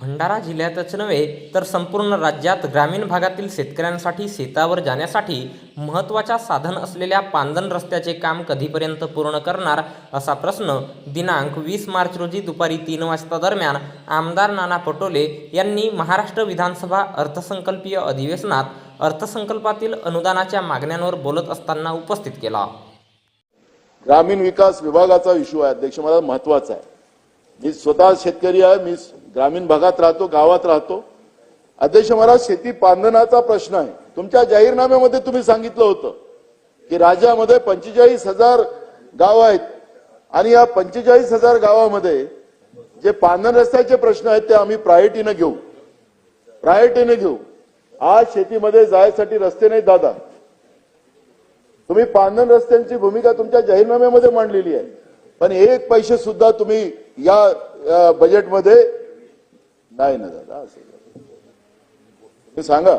भंडारा जिल्ह्यातच नव्हे तर संपूर्ण राज्यात ग्रामीण भागातील शेतकऱ्यांसाठी शेतावर जाण्यासाठी महत्त्वाच्या साधन असलेल्या पांदन रस्त्याचे काम कधीपर्यंत पूर्ण करणार असा प्रश्न दिनांक वीस मार्च रोजी दुपारी तीन वाजता दरम्यान आमदार नाना पटोले यांनी महाराष्ट्र विधानसभा अर्थसंकल्पीय अधिवेशनात अर्थसंकल्पातील अनुदानाच्या मागण्यांवर बोलत असताना उपस्थित केला. ग्रामीण विकास विभागाचा इश्यू आहे. अध्यक्ष मला महत्त्वाचा आहे. मी स्वतः शेतकरी आहे मी ग्रामीण भागात राहतो गावात राहतो. अध्यक्ष मला शेती पांधनाचा प्रश्न आहे. तुमच्या जाहीरनाम्यामध्ये तुम्ही सांगितलं होतं की राज्यामध्ये पंचेचाळीस हजार गाव आहेत आणि या पंचेचाळीस हजार गावामध्ये जे पांधन रस्त्याचे प्रश्न आहेत ते आम्ही प्रायोरिटीनं घेऊ. प्रायोरिटीनं घेऊ. आज शेतीमध्ये जायसाठी रस्ते नाहीत दादा. तुम्ही पांधन रस्त्यांची भूमिका तुमच्या जाहीरनाम्यामध्ये मांडलेली आहे. पण एक पैसे सुद्धा तुम्ही या बजेटमध्ये नाही ना दादा असं सांगा.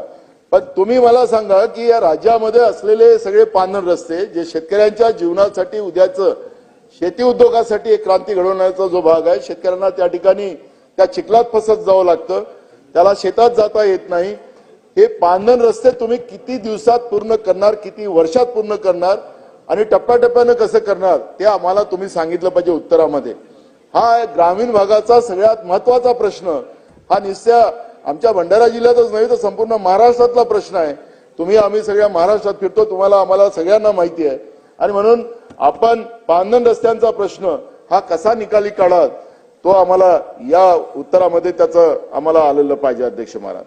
पण तुम्ही मला सांगा की या राज्यामध्ये असलेले सगळे पांधन रस्ते जे शेतकऱ्यांच्या जीवनासाठी उद्याचं शेती उद्योगासाठी एक क्रांती घडवण्याचा जो भाग आहे शेतकऱ्यांना त्या ठिकाणी त्या चिखलात फसत जावं लागतं. त्याला शेतात जाता येत नाही. हे पानन रस्ते तुम्ही किती दिवसात पूर्ण करणार किती वर्षात पूर्ण करणार आणि टप्प्याटप्प्यानं कसं करणार ते आम्हाला तुम्ही सांगितलं पाहिजे उत्तरामध्ये. हा ग्रामीण भागाचा सगळ्यात महत्त्वाचा प्रश्न. हा निश्चय आमच्या भंडारा जिल्ह्यातच नाही तर संपूर्ण महाराष्ट्रातला प्रश्न आहे. तुम्ही आम्ही सगळ्या महाराष्ट्रात फिरतो तुम्हाला आम्हाला सगळ्यांना माहिती आहे. आणि म्हणून आपण पांधन रस्त्यांचा प्रश्न हा कसा निकाली काढात तो आम्हाला या उत्तरामध्ये त्याचं आम्हाला आलेलं पाहिजे अध्यक्ष महाराज.